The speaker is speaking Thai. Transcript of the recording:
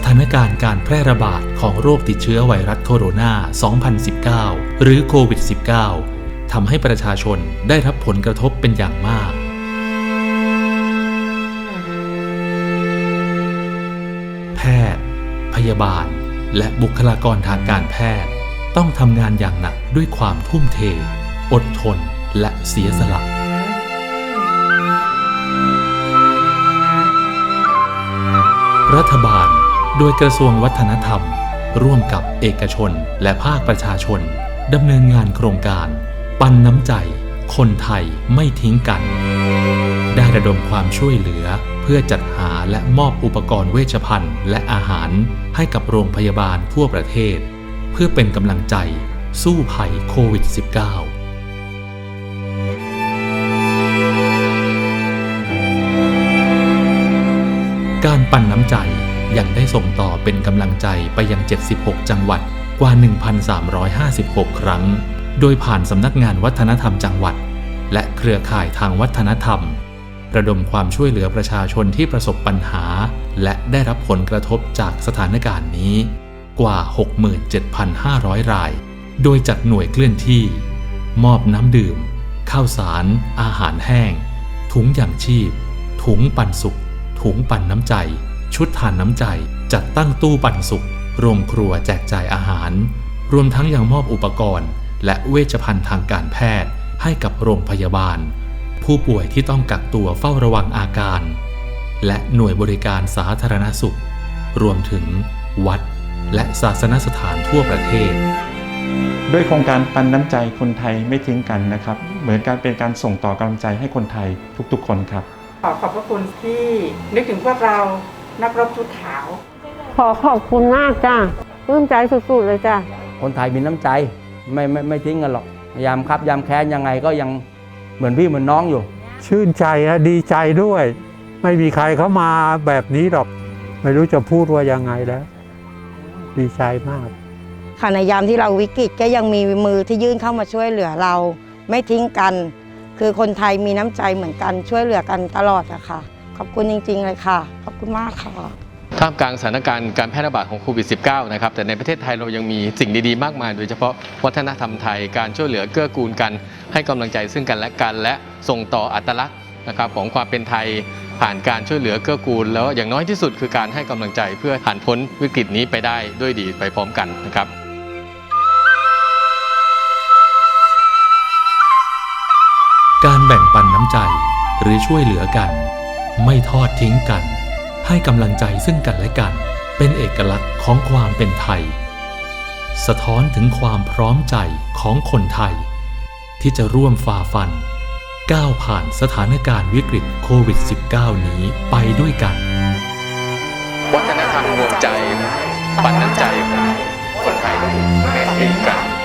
สถานการณ์การแพร่ระบาดของโรคติดเชื้อไวรัสโคโรนา 2019 หรือโควิด -19 ทำให้ประชาชนได้รับผลกระทบเป็นอย่างมาก แพทย์ พยาบาล และบุคลากรทางการแพทย์ ต้องทำงานอย่างหนักด้วยความทุ่มเท อดทน และเสียสละรัฐบาล โดยกระทรวงวัฒนธรรม ร่วมกับเอกชนและภาคประชาชนดำเนินงานโครงการ ปันน้ำใจ คนไทยไม่ทิ้งกัน ได้ระดมความช่วยเหลือเพื่อจัดหาและมอบอุปกรณ์เวชภัณฑ์และอาหารให้กับโรงพยาบาลทั่วประเทศ เพื่อเป็นกำลังใจ สู้ภัยโควิด -19 การปั่นน้ำใจ ยังได้ส่งต่อเป็นกำลังใจไปยัง 76 จังหวัดกว่า 1,356 ครั้ง โดยผ่านสำนักงานวัฒนธรรมจังหวัด และเครือข่ายทางวัฒนธรรม ระดมความช่วยเหลือประชาชนที่ประสบปัญหา และได้รับผลกระทบจากสถานการณ์นี้ กว่า 67,500 ราย โดยจัดหน่วยเคลื่อนที่ มอบน้ำดื่ม ข้าวสาร อาหารแห้ง ถุงอย่างชีพ ถุงปันสุขถุงปั่นน้ำใจ ชุดทานน้ำใจ จัดตั้งตู้ปันสุข โรงครัวแจกจ่ายอาหาร รวมทั้งยังมอบอุปกรณ์ และเวชภัณฑ์ทางการแพทย์ ให้กับโรงพยาบาล ผู้ป่วยที่ต้องกักตัวเฝ้าระวังอาการ และหน่วยบริการสาธารณสุข รวมถึง วัด และศาสนสถานทั่วประเทศด้วยโครงการปันน้ำใจคนไทยไม่ทิ้งกันนะครับ เหมือนการเป็นการส่งต่อกำลังใจให้คนไทยทุกๆ คนครับ ขอขอบพระคุณที่นึกถึงพวกเรา นักรบชุดขาว ขอขอบคุณมากจ้ะปลื้มใจสุดๆเลยจ้ะคนไทยมีน้ำใจไม่ไม่ไม่ทิ้งกันหรอกยามครับยามแค้นยังไงก็ยังเหมือนพี่เหมือนน้องอยู่ ชื่นใจอะดีใจด้วย ไม่มีใครเข้ามาแบบนี้หรอก ไม่รู้จะพูดว่ายังไงแล้ว ดีใจมาก ค่ะในยามที่เราวิกฤตก็ยังมีมือที่ยื่นเข้ามาช่วยเหลือเรา ไม่ทิ้งกัน คือคนไทยมีน้ำใจเหมือนกันช่วยเหลือกันตลอดอะค่ะ ขอบคุณจริง ๆ เลยค่ะ ขอบคุณมากค่ะ ท่ามกลางสถานการณ์การแพร่ระบาดของโควิด -19 นะครับ แต่ในประเทศไทยเรายังมีสิ่งดีๆ มากมาย โดยเฉพาะวัฒนธรรมไทย การช่วยเหลือเกื้อกูลกัน ให้กำลังใจซึ่งกันและกัน และส่งต่ออัตลักษณ์นะครับของความเป็นไทยผ่านการช่วยเหลือเกื้อกูล แล้วอย่างน้อยที่สุดคือการให้กำลังใจเพื่อผ่านพ้นวิกฤตนี้ไปได้ด้วยดีไปพร้อมกันนะครับการแบ่งปันน้ำใจหรือช่วยเหลือกัน ไม่ทอดทิ้งกัน ให้กำลังใจซึ่งกันและกัน เป็นเอกลักษณ์ของความเป็นไทย สะท้อนถึงความพร้อมใจของคนไทย ที่จะร่วมฝ่าฟัน ก้าวผ่านสถานการณ์วิกฤตโควิด -19 นี้ไปด้วยกัน วัฒนธรรมรวมใจ ปันน้ำใจ คนไทยเราเองกัน